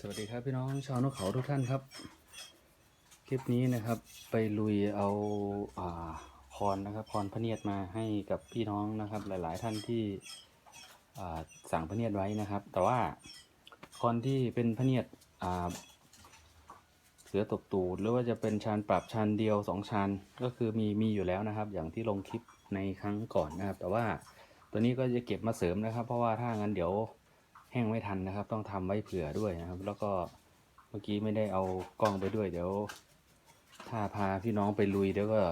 สวัสดีครับพี่น้องชาวนกเขาทุกท่านครับ คลิปนี้นะครับไปลุยเอาอ่าคอนนะครับคอนพะเนียดมาให้กับพี่น้องนะครับ หลาย ๆ ท่านที่อ่าสั่งพะเนียดไว้นะครับ แต่ว่าคอนที่เป็นพะเนียดอ่าเสือตบตูดหรือว่าจะเป็นชานปรับชานเดียวสองชานก็คือมีมีอยู่แล้วนะครับ อย่างที่ลงคลิปในครั้งก่อนนะครับ แต่ว่าตัวนี้ก็จะเก็บมาเสริมนะครับ เพราะว่าถ้างั้นเดี๋ยว ห้งไม่ทันนะครับ ต้องทำไว้เผื่อด้วยนะครับ แล้วก็เมื่อกี้ไม่ได้เอากล้องไปด้วย เดี๋ยว ถ้าพาพี่น้องไปลุยเดี๋ยวก็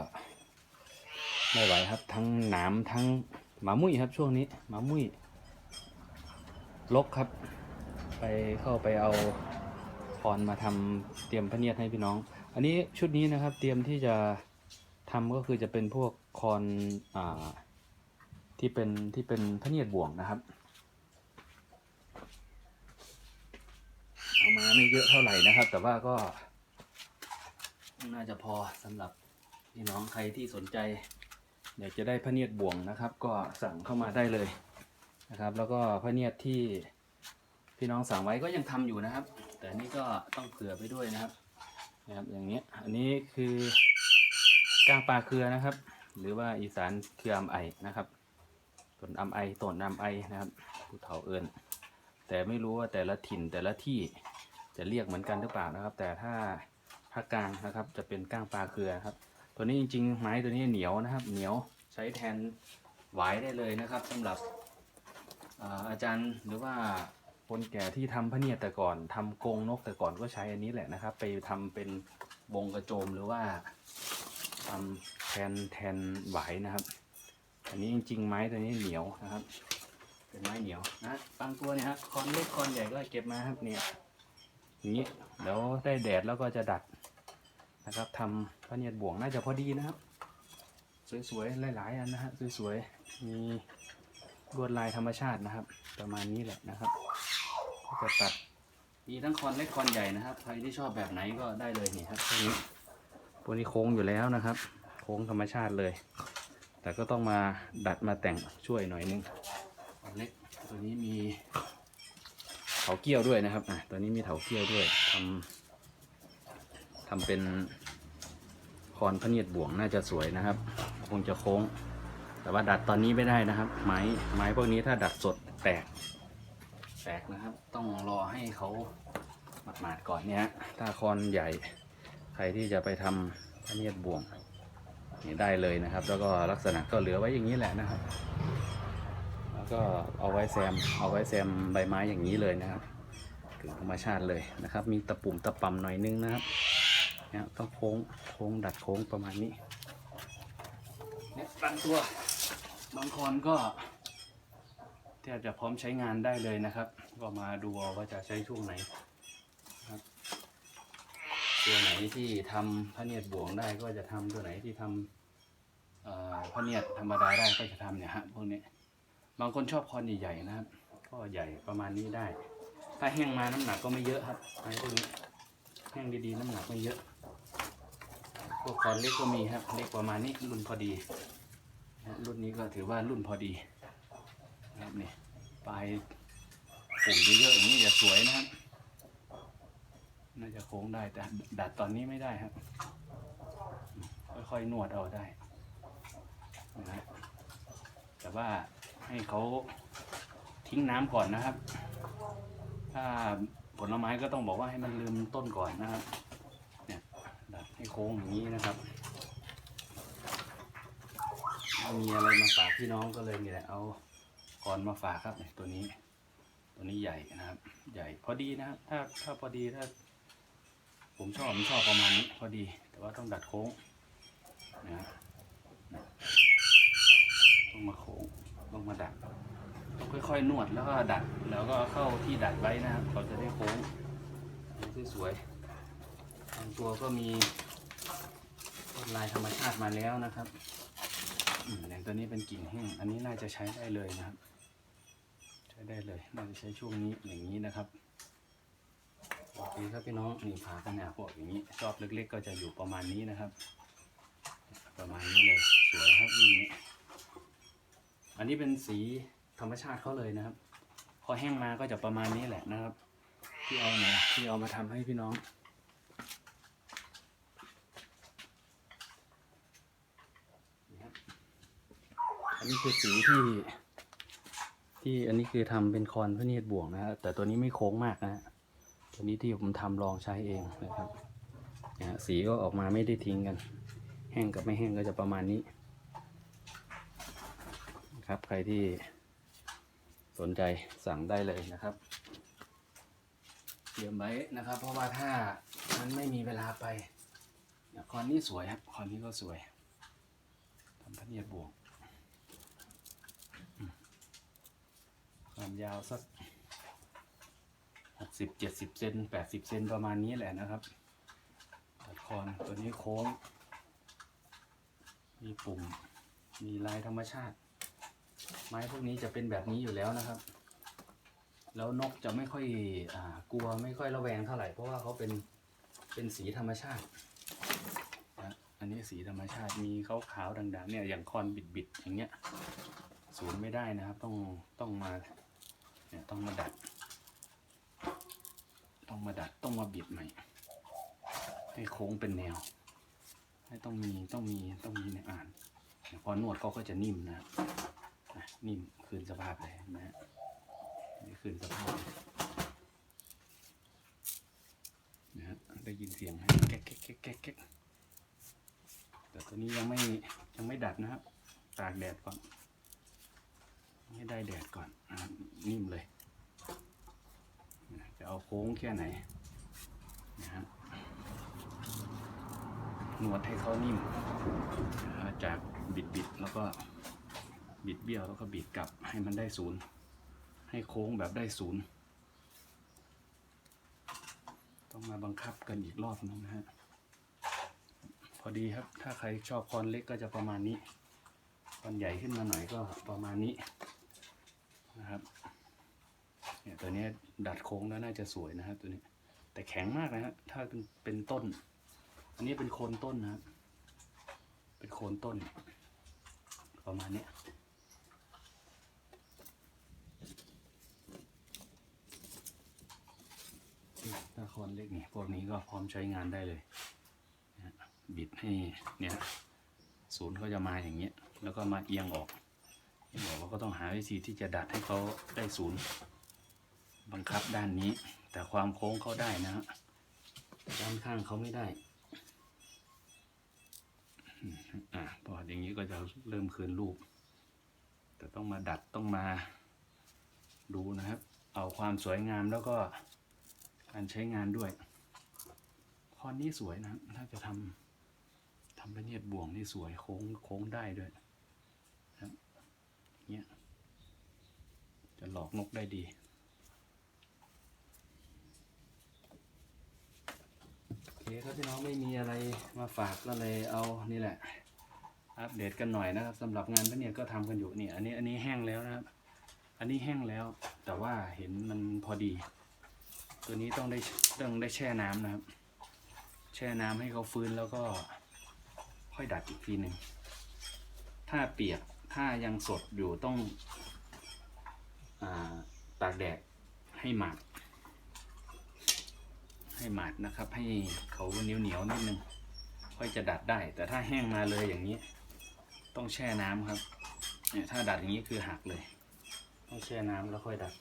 ไม่ไหวครับ ทั้งหนามทั้งหมามุ้ยครับ ช่วงนี้หมามุ้ยลกครับ ไปเข้าไปเอาคอนมาทำเตรียมพะเนียดให้พี่น้อง อันนี้ชุดนี้นะครับ เตรียมที่จะทำก็คือจะเป็นพวกคอนอ่าที่เป็นที่เป็นพะเนียดบ่วงนะครับ เอามาไม่เยอะเท่าไหร่นะครับ แต่ว่าก็น่าจะพอสำหรับพี่น้องใครที่สนใจอยากจะได้พระเนียดบ่วงนะครับ ก็สั่งเข้ามาได้เลยนะครับ แล้วก็พระเนียดที่พี่น้องสั่งไว้ก็ยังทำอยู่นะครับ แต่นี่ก็ต้องเผื่อไปด้วยนะครับนะครับอย่างนี้อันนี้คือก้างปลาเครือนะครับ หรือว่าอีสานคืออำไอนะครับต้นอำไอต้นอำไอนะครับผู้เฒ่าเอิญ แต่ไม่รู้ว่าแต่ละถิ่นแต่ละที่จะเรียกเหมือนกันหรือเปล่านะครับ แต่ถ้าภาคกลางนะครับจะเป็นก้างปลาเครือครับ ตัวนี้จริงๆไม้ตัวนี้เหนียวนะครับ เหนียวใช้แทนหวายได้เลยนะครับสำหรับอาจารย์หรือว่าคนแก่ที่ทำพเนียดแต่ก่อนทำกรงนกแต่ก่อนก็ใช้อันนี้แหละนะครับ ไปทำเป็นบงกระโจมหรือว่าทำแทนแทนหวายนะครับ อันนี้จริงๆไม้ตัวนี้เหนียวนะครับ เป็นไม้เหนียวนะบางตัวเนี่ยฮะคอนเล็กคอนใหญ่ก็เก็บมาครับเนี่ยอย่างนี้เดี๋ยวได้แดดแล้วก็จะดัดนะครับทำพระเนียดบ่วงน่าจะพอดีนะครับ สวยๆหลายๆอันนะฮะสวยๆมีลวดลายธรรมชาตินะครับ ประมาณนี้แหละนะครับก็จะตัดมีทั้งคอนเล็กคอนใหญ่นะครับ ใครที่ชอบแบบไหนก็ได้เลยนี่ครับพวกนี้พวกนี้โค้งอยู่แล้วนะครับ โค้งธรรมชาติเลย แต่ก็ต้องมาดัดมาแต่งช่วยหน่อยนึง เล็ก ตัวนี้มีเถาเกี้ยวด้วยนะครับอะตัวนี้มีเถาเกี้ยวด้วยทำทำเป็นคอนพเนียดบ่วงน่าจะสวยนะครับ คงจะโค้ง แต่ว่าดัดตอนนี้ไม่ได้นะครับ ไม้ไม้พวกนี้ถ้าดัดสดแตก แตกนะครับ ต้องรอให้เขาหมาดๆก่อนเนี่ยถ้าคอนใหญ่ใครที่จะไปทำพเนียดบ่วงนี่ได้เลยนะครับ แล้วก็ลักษณะก็เหลือไว้อย่างนี้แหละนะครับ แล้วก็เอาไว้แซม เอาไว้แซมใบไม้อย่างนี้เลยนะครับถึงธรรมชาติเลยนะครับ มีตะปุ่มตะปำหน่อยนึงนะครับเนี่ยต้องโค้งโค้งดัดโค้งประมาณนี้เนี่ยบางตัวบางคอนก็แทบจะพร้อมใช้งานได้เลยนะครับ ก็มาดูว่าจะใช้ช่วงไหนนะครับ ตัวไหนที่ทำพระเนียดบ่วงได้ก็จะทำตัวไหนที่ทำเอ่อพระเนียดธรรมดาได้ก็จะทำเนี่ยฮะพวกนี้ บางคนชอบคอนใหญ่ๆนะครับ ก็ใหญ่ประมาณนี้ได้ ถ้าแห้งมาน้ำหนักก็ไม่เยอะครับไอ้พวกนี้แห้งดีๆ น้ำหนักไม่เยอะ พวกคอนเล็กก็มีครับ เล็กประมาณนี้รุ่นพอดี รุ่นนี้ก็ถือว่ารุ่นพอดีนะครับนี่ปลายปุ่มเยอะๆอย่างนี้จะสวยนะครับ น่าจะโค้งได้แต่ดัดตอนนี้ไม่ได้ครับ ค่อยๆนวดเอาได้นะแต่ว่า ให้เขาทิ้งน้ำก่อนนะครับ ถ้าผลไม้ก็ต้องบอกว่าให้มันลืมต้นก่อนนะครับ เนี่ยดัดให้โค้งอย่างนี้นะครับมีอะไรมาฝากพี่น้องก็เลยนี่แหละเอาก่อนมาฝากครับตัวนี้ ตัวนี้ใหญ่นะครับ ใหญ่พอดีนะครับ ถ้าถ้าพอดีถ้า ผมชอบผมชอบประมาณนี้พอดี แต่ว่าต้องดัดโค้งนะฮะต้องมาโค้ง ต้องมาดัดต้องค่อยๆนวดแล้วก็ดัดแล้วก็เข้าที่ดัดไว้นะครับเขาจะได้โค้งสวยๆบางตัวก็มีลายธรรมชาติมาแล้วนะครับอย่างตัวนี้เป็นกิ่งแห้งอันนี้น่าจะใช้ได้เลยนะครับ ใช้ได้เลยน่าจะใช้ช่วงนี้อย่างนี้นะครับโอเคครับพี่น้องนี่ผากันเนี่ยพวกอย่างนี้ชอบเล็กๆ ก็จะอยู่ประมาณนี้นะครับ ประมาณนี้เลยสวยครับรุ่นนี้ อันนี้เป็นสีธรรมชาติเขาเลยนะครับ พอแห้งมาก็จะประมาณนี้แหละนะครับ ที่เอาไหนที่เอามาทำให้พี่น้องนะครับอันนี้คือสีที่ที่อันนี้คือทำเป็นคอนพระเนียดบ่วงนะฮะแต่ตัวนี้ไม่โค้งมากนะฮะตัวนี้ที่ผมทำลองใช้เองนะครับนะสีก็ออกมาไม่ได้ทิ้งกัน แห้งกับไม่แห้งก็จะประมาณนี้ ใครที่สนใจสั่งได้เลยนะครับเตรียมไว้นะครับ เพราะว่าถ้ามันไม่มีเวลาไปนคอนนี้สวยครับคอนนี้ก็สวยทำพระเนียบวงความยาวสักหกสิบเจ็ดสิบเซนแปดสิบเซนประมาณนี้แหละนะครับตัดคอนตัวนี้โค้ง มีปุ่ม มีลายธรรมชาติ ม้พวกนี้จะเป็นแบบนี้อยู่แล้วนะครับ แล้วนกจะไม่ค่อยอกลัวไม่ค่อยระแวงเท่าไหร่เพราะว่าเขาเป็นเป็นสีธรรมชาตินะอันนี้สีธรรมชาติมีขาวขาวๆด่างๆเนี่ยอย่างคอนบิดๆอย่างเงี้ยศูนไม่ได้นะครับ ต้องต้องมาเนี่ยต้องมาดัด ต้องมาดัดต้องมาบิดใหม่ ให้โค้งเป็นแนว ให้ต้องมีต้องมีต้องมีในอ่านพอนวดเขาก็จะนิ่มนะ นิ่มคืนสภาพเลยนไหมฮะนี่คืนสภาพนะฮะได้ยินเสียงไหมแก๊กแก๊กแก๊กแก๊กแต่ตัวนี้ยังไม่ยังไม่ดัดนะครับ ตากแดดก่อนให้ได้แดดก่อนนะครับนิ่มเลยจะเอาโค้งแค่ไหนนะฮะนวดให้เขานิ่มนะจากบิดบิดๆแล้วก็ บิดเบี้ยวแล้วก็บิดกลับให้มันได้ศูนย์ให้โค้งแบบได้ศูนย์ต้องมาบังคับกันอีกรอบนึงนะฮะพอดีครับถ้าใครชอบคอนเล็กก็จะประมาณนี้คอนใหญ่ขึ้นมาหน่อยก็ประมาณนี้นะครับเนี่ยตัวนี้ดัดโค้งแล้วน่าจะสวยนะครับตัวนี้ แต่แข็งมากนะฮะถ้าเป็นเป็นต้น อันนี้เป็นโคนต้นนะครับเป็นโคนต้น ประมาณนี้ย ถ้าโคนเล็กนี่พวกนี้ก็พร้อมใช้งานได้เลยบิดให้เนี่ยศูนย์เขาจะมาอย่างเงี้ยแล้วก็มาเอียงออกเอียงออกเราก็ต้องหาวิธีที่จะดัดให้เขาได้ศูนย์บังคับด้านนี้ แต่ความโค้งเขาได้นะฮะด้านข้างเขาไม่ได้อืมอะพออย่างนี้ก็จะเริ่มคืนรูป แต่ต้องมาดัดต้องมาดูนะครับ เอาความสวยงามแล้วก็ การใช้งานด้วยคอนนี้สวยนะถ้าจะทำทำเป็นเนียดบ่วงนี่สวยโค้งโค้งได้ด้วยนะเนี่ยจะหลอกนกได้ดีโอเคครับพี่น้องไม่มีอะไรมาฝากก็เลยเอานี่แหละ อัปเดตกันหน่อยนะครับสำหรับงานพระเนียดก็ทำกันอยู่เนี่ยอันนี้อันนี้แห้งแล้วนะครับ อันนี้แห้งแล้วแต่ว่าเห็นมันพอดี ตัวนี้ต้องได้ต้องได้แช่น้ำนะครับ แช่น้ำให้เขาฟื้นแล้วก็ค่อยดัดอีกทีหนึ่งถ้าเปียกถ้ายังสดอยู่ต้องอาตากแดดให้หมาด ให้หมาดนะครับ ให้เขาเหนียวเหนียวๆนิดนึงค่อยจะดัดได้ แต่ถ้าแห้งมาเลยอย่างนี้ ต้องแช่น้ำครับเนี่ยถ้าดัดอย่างนี้คือหักเลย ต้องแช่น้ำแล้วค่อยดัด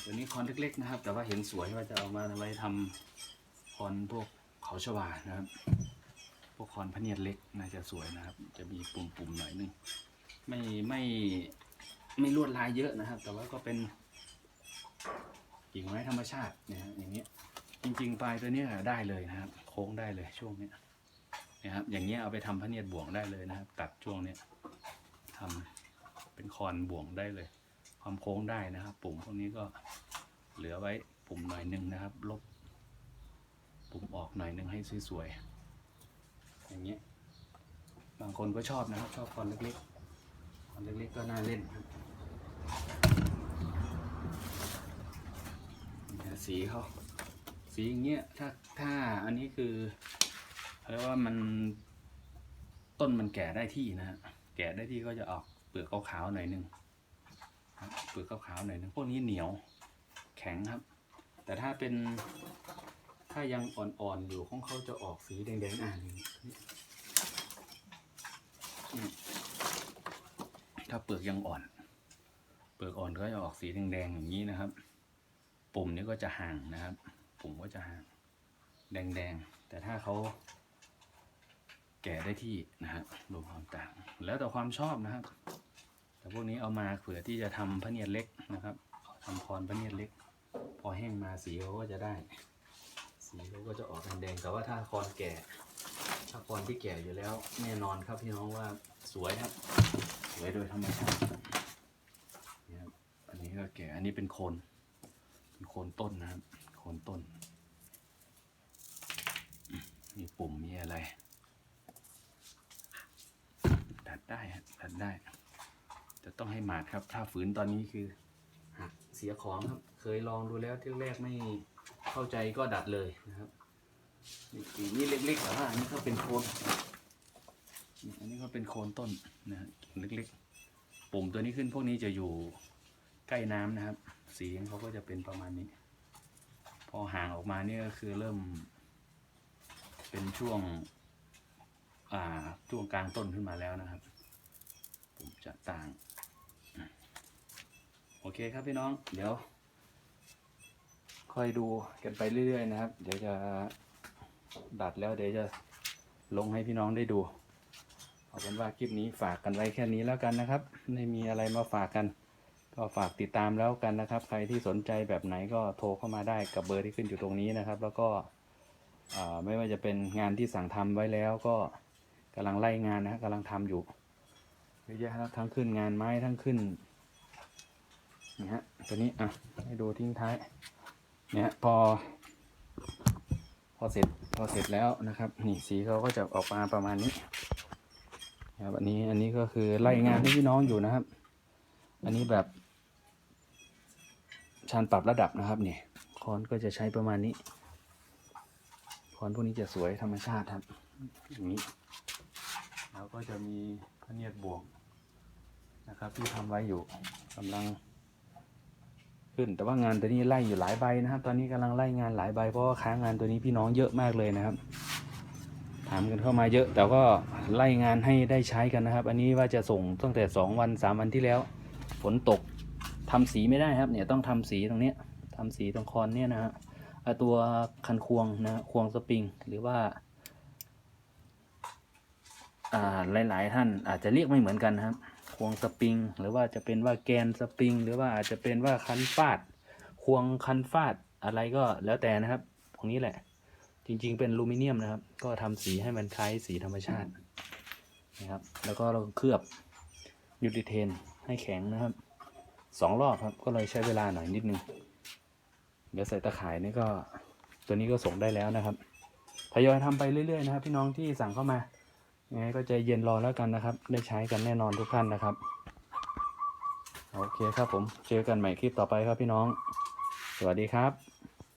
เดี๋ยวนี้คอนเล็กๆนะครับ แต่ว่าเห็นสวยว่าจะเอามาไว้ทำคอนพวกเขาชวานะครับ พวกคอนพเนียดเล็กน่าจะสวยนะครับ จะมีปุ่มๆหน่อยนึงไม่ไม่ไม่ลวดลายเยอะนะครับ แต่ว่าก็เป็นกิ่งไม้ธรรมชาตินะฮะอย่างเงี้ยจริงๆปลายตัวนี้ได้เลยนะครับ โค้งได้เลยช่วงเนี้ยนะครับอย่างเงี้ยเอาไปทำพะเนียดบ่วงได้เลยนะครับ ตัดช่วงเนี้ยทำเป็นคอนบ่วงได้เลย ความโค้งได้นะครับ ปุ่มพวกนี้ก็เหลือไว้ปุ่มหน่อยหนึ่งนะครับ ลบ ปุ่มออกหน่อยหนึ่งให้สวยๆอย่างเงี้ยบางคนก็ชอบนะครับ ชอบคอนเล็กๆคอนเล็กๆก็น่าเล่นครับสีเขาสีอย่างเงี้ยถ้าถ้าอันนี้คือเรียกว่ามันต้นมันแก่ได้ที่นะฮะแก่ได้ที่ก็จะออกเปลือกขาวๆหน่อยหนึง ลือกขาวๆหน่อยหนึงพวกนี้เหนียวแข็งครับ แต่ถ้าเป็นถ้ายังอ่อนๆอยู่ของเขาจะออกสีแดงๆอ่านี่ถ้าเปลือกยังอ่อน เปลือกอ่อนก็จะออกสีแดงๆอย่างนี้นะครับ ปุ่มนี้ก็จะห่างนะครับ ปุ่มก็จะห่าง แดงๆ แต่ถ้าเขาแก่ได้ที่นะครับดูความต่าง แล้วแต่ความชอบนะครับ แต่พวกนี้เอามาเผื่อที่จะทำพระเนียดเล็กนะครับทำคอนพระเนียดเล็ก พอแห้งมาสีเขาก็จะได้ สีเขาก็จะออกแดงๆแต่ว่าถ้าคอนแก่ ถ้าคอนที่แก่อยู่แล้ว แน่นอนครับพี่น้องว่าสวยครับ สวยโดยธรรมชาติอันนี้ก็แก่ อันนี้เป็นโคนเป็นโคนต้นนะครับ โคนต้น มีปุ่มมีอะไร ดัดได้ครับดัดได้ จะต้องให้หมาดครับ ถ้าฝืนตอนนี้คือหักเสียของครับ เคยลองดูแล้วที่แรกไม่เข้าใจก็ดัดเลยนะครับนี่นี่เล็กๆแต่ว่าอันนี้ก็เป็นโคนอันนี้ก็เป็นโคนต้นนะฮะกิ่งเล็กๆ ปุ่มตัวนี้ขึ้นพวกนี้จะอยู่ใกล้น้ำนะครับ สีของเขาก็จะเป็นประมาณนี้ พอห่างออกมาเนี่ยก็คือเริ่ม เป็นช่วง อ่าช่วงกลางต้นขึ้นมาแล้วนะครับ ปุ่มจะต่าง โอเคครับพี่น้อง เดี๋ยว ค่อยดูกันไปเรื่อยๆนะครับ เดี๋ยวจะดัดแล้วเดี๋ยวจะลงให้พี่น้องได้ดู เอาเป็นว่าคลิปนี้ฝากกันไว้แค่นี้แล้วกันนะครับ ไม่มีอะไรมาฝากกัน ก็ฝากติดตามแล้วกันนะครับ ใครที่สนใจแบบไหนก็โทรเข้ามาได้กับเบอร์ที่ขึ้นอยู่ตรงนี้นะครับ แล้วก็ไม่ว่าจะเป็นงานที่สั่งทำไว้แล้วก็กำลังไล่งานนะกำลังทำอยู่เยอะแยะครับทั้งขึ้นงานไม้ทั้งขึ้น นี่ฮะตัวนี้อะให้ดูทิ้งท้ายเนี่ยพอ พอเสร็จพอเสร็จแล้วนะครับ นี่สีเขาก็จะออกมาประมาณนี้ครับอันนี้อันนี้ก็คือไล่งานให้พี่น้องอยู่นะครับ อันนี้แบบชานปรับระดับนะครับเนี่ยคอนก็จะใช้ประมาณนี้คอนพวกนี้จะสวยธรรมชาติครับอย่างนี้แล้วก็จะมีพเนียดบวกนะครับที่ทำไว้อยู่กำลัง ขึ้น แต่ว่างานตัวนี้ไล่อยู่หลายใบนะครับ ตอนนี้กำลังไล่งานหลายใบเพราะว่าค้างงานตัวนี้พี่น้องเยอะมากเลยนะครับ ถามกันเข้ามาเยอะ แต่ก็ไล่งานให้ได้ใช้กันนะครับ อันนี้ว่าจะส่งตั้งแต่สองวันสามวันที่แล้ว ฝนตกทำสีไม่ได้ครับเนี่ยต้องทำสีตรงเนี้ยทำสีตรงคอนเนี่ยนะฮะตัวคันควงนะควงสปริงหรือว่าอ่าหลาย ๆ ท่านอาจจะเรียกไม่เหมือนกันนะครับ ควงสปริง หรือว่าจะเป็นว่าแกนสปริง หรือว่าอาจจะเป็นว่าคันฟาด ควงคันฟาดอะไรก็แล้วแต่นะครับ ตรงนี้แหละ จริงๆ เป็นอลูมิเนียมนะครับ ก็ทำสีให้มันคล้ายสีธรรมชาตินะครับ แล้วก็เราเคลือบยูริเทนให้แข็งนะครับสองรอบครับ ก็เลยใช้เวลาหน่อยนิดนึง เดี๋ยวใส่ตะข่ายนี่ก็ตัวนี้ก็ส่งได้แล้วนะครับ ทยอยทำไปเรื่อยๆนะครับ พี่น้องที่สั่งเข้ามา ยังไงก็ใจเย็นรอแล้วกันนะครับ ได้ใช้กันแน่นอนทุกท่านนะครับ โอเคครับผม เจอกันใหม่คลิปต่อไปครับพี่น้อง สวัสดีครับ